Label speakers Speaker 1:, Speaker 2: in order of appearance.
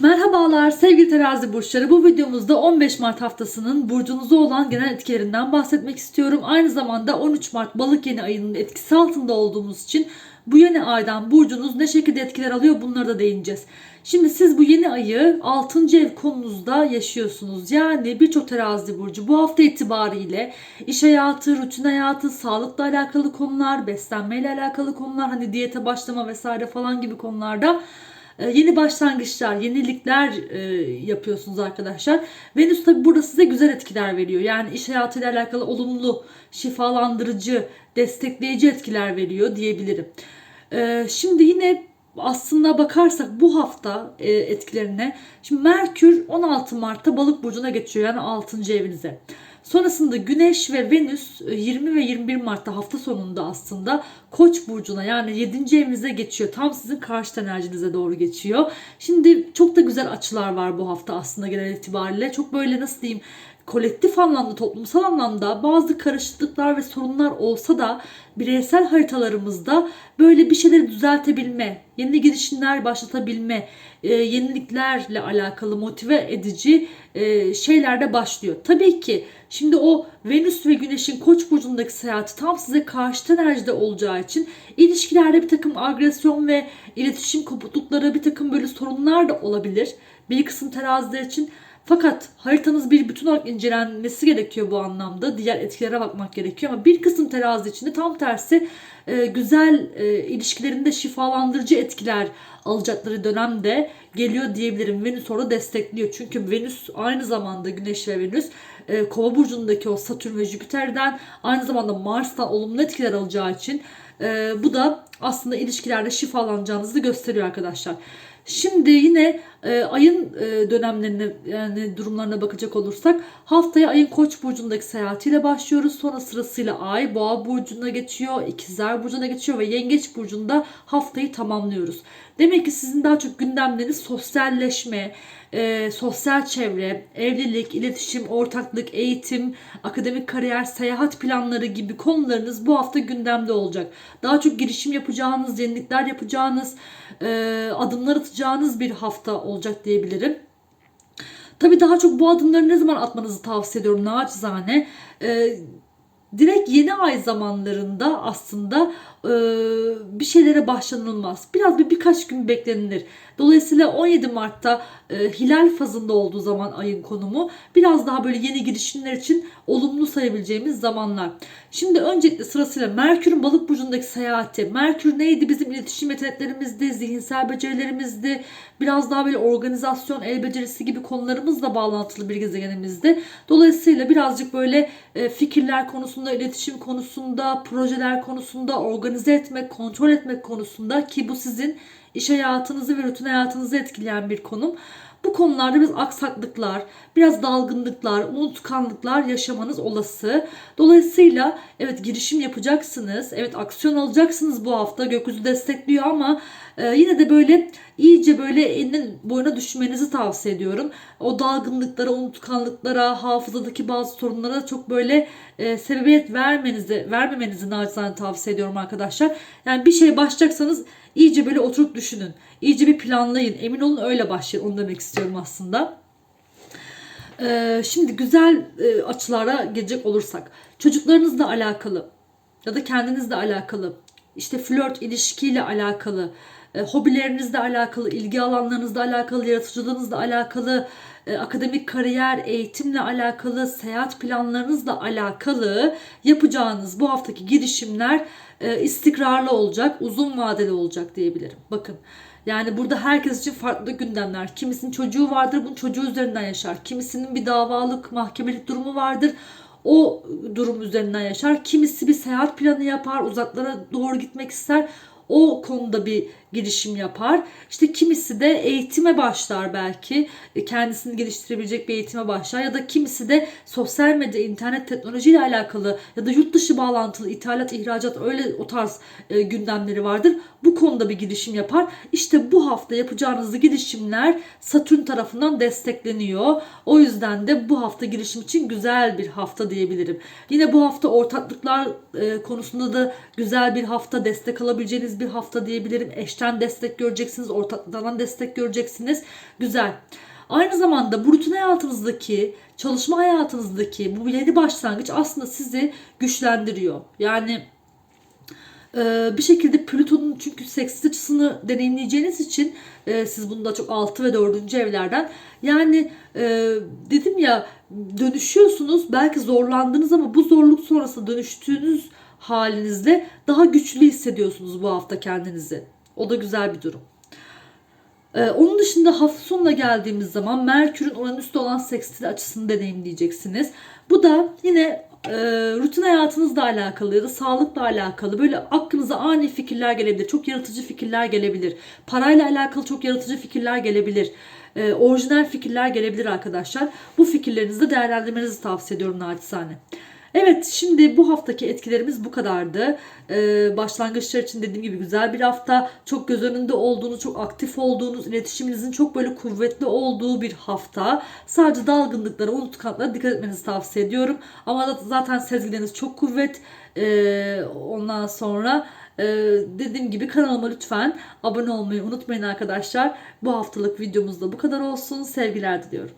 Speaker 1: Merhabalar sevgili terazi burçları. Bu videomuzda 15 Mart haftasının burcunuzda olan genel etkilerinden bahsetmek istiyorum. Aynı zamanda 13 Mart balık yeni ayının etkisi altında olduğumuz için bu yeni aydan burcunuz ne şekilde etkiler alıyor bunlara da değineceğiz. Şimdi siz bu yeni ayı 6. ev konunuzda yaşıyorsunuz. Yani birçok terazi burcu bu hafta itibariyle iş hayatı, rutin hayatı, sağlıkla alakalı konular, beslenmeyle alakalı konular, hani diyete başlama vesaire falan gibi konularda yeni başlangıçlar, yenilikler e, yapıyorsunuz arkadaşlar. Venüs tabi burada size güzel etkiler veriyor. Yani iş hayatıyla alakalı olumlu, şifalandırıcı, destekleyici etkiler veriyor diyebilirim. E, şimdi yine aslında bakarsak bu hafta e, etkilerine şimdi Merkür 16 Mart'ta Balık burcuna geçiyor yani 6. evinize. Sonrasında Güneş ve Venüs e, 20 ve 21 Mart'ta hafta sonunda aslında Koç burcuna yani 7. evinize geçiyor. Tam sizin karşıt enerjinize doğru geçiyor. Şimdi çok da güzel açılar var bu hafta aslında genel itibariyle. Çok böyle nasıl diyeyim kolektif anlamda, toplumsal anlamda bazı karışıklıklar ve sorunlar olsa da bireysel haritalarımızda böyle bir şeyleri düzeltebilme, yeni girişimler başlatabilme, e, yeniliklerle alakalı motive edici e, şeyler de başlıyor. Tabii ki şimdi o Venüs ve Güneş'in Koç burcundaki seyahati tam size karşıt enerjide olacağı için ilişkilerde bir takım agresyon ve iletişim kopuklukları, bir takım böyle sorunlar da olabilir. Bir kısım teraziler için fakat haritanız bir bütün olarak incelenmesi gerekiyor bu anlamda. Diğer etkilere bakmak gerekiyor ama bir kısım terazi içinde tam tersi e, güzel e, ilişkilerinde şifalandırıcı etkiler alacakları dönemde geliyor diyebilirim. Venüs orada destekliyor. Çünkü Venüs aynı zamanda Güneş ve Venüs e, Kova burcundaki o Satürn ve Jüpiter'den aynı zamanda Mars'tan olumlu etkiler alacağı için bu da aslında ilişkilerde şifalanacağınızı gösteriyor arkadaşlar. Şimdi yine e, ayın e, dönemlerine yani durumlarına bakacak olursak haftaya ayın Koç burcundaki seyahatiyle başlıyoruz. Sonra sırasıyla ay Boğa burcuna geçiyor, İkizler burcuna geçiyor ve Yengeç burcunda haftayı tamamlıyoruz. Demek ki sizin daha çok gündemleriniz sosyalleşme, e, sosyal çevre, evlilik, iletişim, ortaklık, eğitim, akademik kariyer, seyahat planları gibi konularınız bu hafta gündemde olacak. Daha çok girişim yapacağınız, yenilikler yapacağınız, e, adımlar atacağınız bir hafta olacak diyebilirim. Tabii daha çok bu adımları ne zaman atmanızı tavsiye ediyorum naçizane. E, direkt yeni ay zamanlarında aslında e, bir şeylere başlanılmaz. Biraz bir birkaç gün beklenilir. Dolayısıyla 17 Mart'ta e, hilal fazında olduğu zaman ayın konumu biraz daha böyle yeni girişimler için olumlu sayabileceğimiz zamanlar. Şimdi öncelikle sırasıyla Merkür'ün balık burcundaki seyahati. Merkür neydi? Bizim iletişim yeteneklerimizdi, zihinsel becerilerimizdi. Biraz daha böyle organizasyon, el becerisi gibi konularımızla bağlantılı bir gezegenimizdi. Dolayısıyla birazcık böyle e, fikirler konusunda, iletişim konusunda, projeler konusunda, organize etmek, kontrol etmek konusunda ki bu sizin iş hayatınızı ve rutin hayatınızı etkileyen bir konum. Bu konularda biraz aksaklıklar, biraz dalgınlıklar, unutkanlıklar yaşamanız olası. Dolayısıyla evet girişim yapacaksınız. Evet aksiyon alacaksınız bu hafta. Gökyüzü destekliyor ama e, yine de böyle iyice böyle enine boyuna düşmenizi tavsiye ediyorum. O dalgınlıklara, unutkanlıklara, hafızadaki bazı sorunlara çok böyle e, sebebiyet vermenizi, vermemenizi naçizane tavsiye ediyorum arkadaşlar. Yani bir şey başlayacaksanız iyice böyle oturup düşünün. İyice bir planlayın. Emin olun öyle başlayın. Onu demek istiyorum aslında. Ee, şimdi güzel e, açılara gelecek olursak. Çocuklarınızla alakalı ya da kendinizle alakalı. işte flört ilişkiyle alakalı. E, hobilerinizle alakalı, ilgi alanlarınızla alakalı, yaratıcılığınızla alakalı, e, akademik kariyer, eğitimle alakalı, seyahat planlarınızla alakalı yapacağınız bu haftaki girişimler e, istikrarlı olacak, uzun vadeli olacak diyebilirim. Bakın yani burada herkes için farklı gündemler. Kimisinin çocuğu vardır, bunun çocuğu üzerinden yaşar. Kimisinin bir davalık, mahkemelik durumu vardır. O durum üzerinden yaşar. Kimisi bir seyahat planı yapar, uzaklara doğru gitmek ister o konuda bir girişim yapar. İşte kimisi de eğitime başlar belki. E, kendisini geliştirebilecek bir eğitime başlar. Ya da kimisi de sosyal medya, internet teknolojiyle alakalı ya da yurt dışı bağlantılı ithalat, ihracat öyle o tarz e, gündemleri vardır. Bu konuda bir girişim yapar. İşte bu hafta yapacağınız girişimler Satürn tarafından destekleniyor. O yüzden de bu hafta girişim için güzel bir hafta diyebilirim. Yine bu hafta ortaklıklar e, konusunda da güzel bir hafta, destek alabileceğiniz bir hafta diyebilirim. Eşten eşten destek göreceksiniz, ortaklardan destek göreceksiniz. Güzel. Aynı zamanda bu rutin hayatınızdaki, çalışma hayatınızdaki bu yeni başlangıç aslında sizi güçlendiriyor. Yani ee, bir şekilde Plüton'un çünkü seksiz açısını deneyimleyeceğiniz için e, siz bunu da çok 6 ve 4. evlerden yani e, dedim ya dönüşüyorsunuz belki zorlandınız ama bu zorluk sonrasında dönüştüğünüz halinizle daha güçlü hissediyorsunuz bu hafta kendinizi. O da güzel bir durum. Ee, onun dışında hafta sonuna geldiğimiz zaman Merkür'ün Uranüs'te olan sekstil açısını deneyimleyeceksiniz. Bu da yine e, rutin hayatınızla alakalı ya da sağlıkla alakalı böyle aklınıza ani fikirler gelebilir. Çok yaratıcı fikirler gelebilir. Parayla alakalı çok yaratıcı fikirler gelebilir. E, orijinal fikirler gelebilir arkadaşlar. Bu fikirlerinizi de değerlendirmenizi tavsiye ediyorum naçizane. Evet şimdi bu haftaki etkilerimiz bu kadardı. Ee, başlangıçlar için dediğim gibi güzel bir hafta. Çok göz önünde olduğunuz, çok aktif olduğunuz, iletişiminizin çok böyle kuvvetli olduğu bir hafta. Sadece dalgınlıklara, unutkanlıklara dikkat etmenizi tavsiye ediyorum. Ama zaten sezgileriniz çok kuvvet. Ee, ondan sonra ee, dediğim gibi kanalıma lütfen abone olmayı unutmayın arkadaşlar. Bu haftalık videomuz da bu kadar olsun. Sevgiler diliyorum.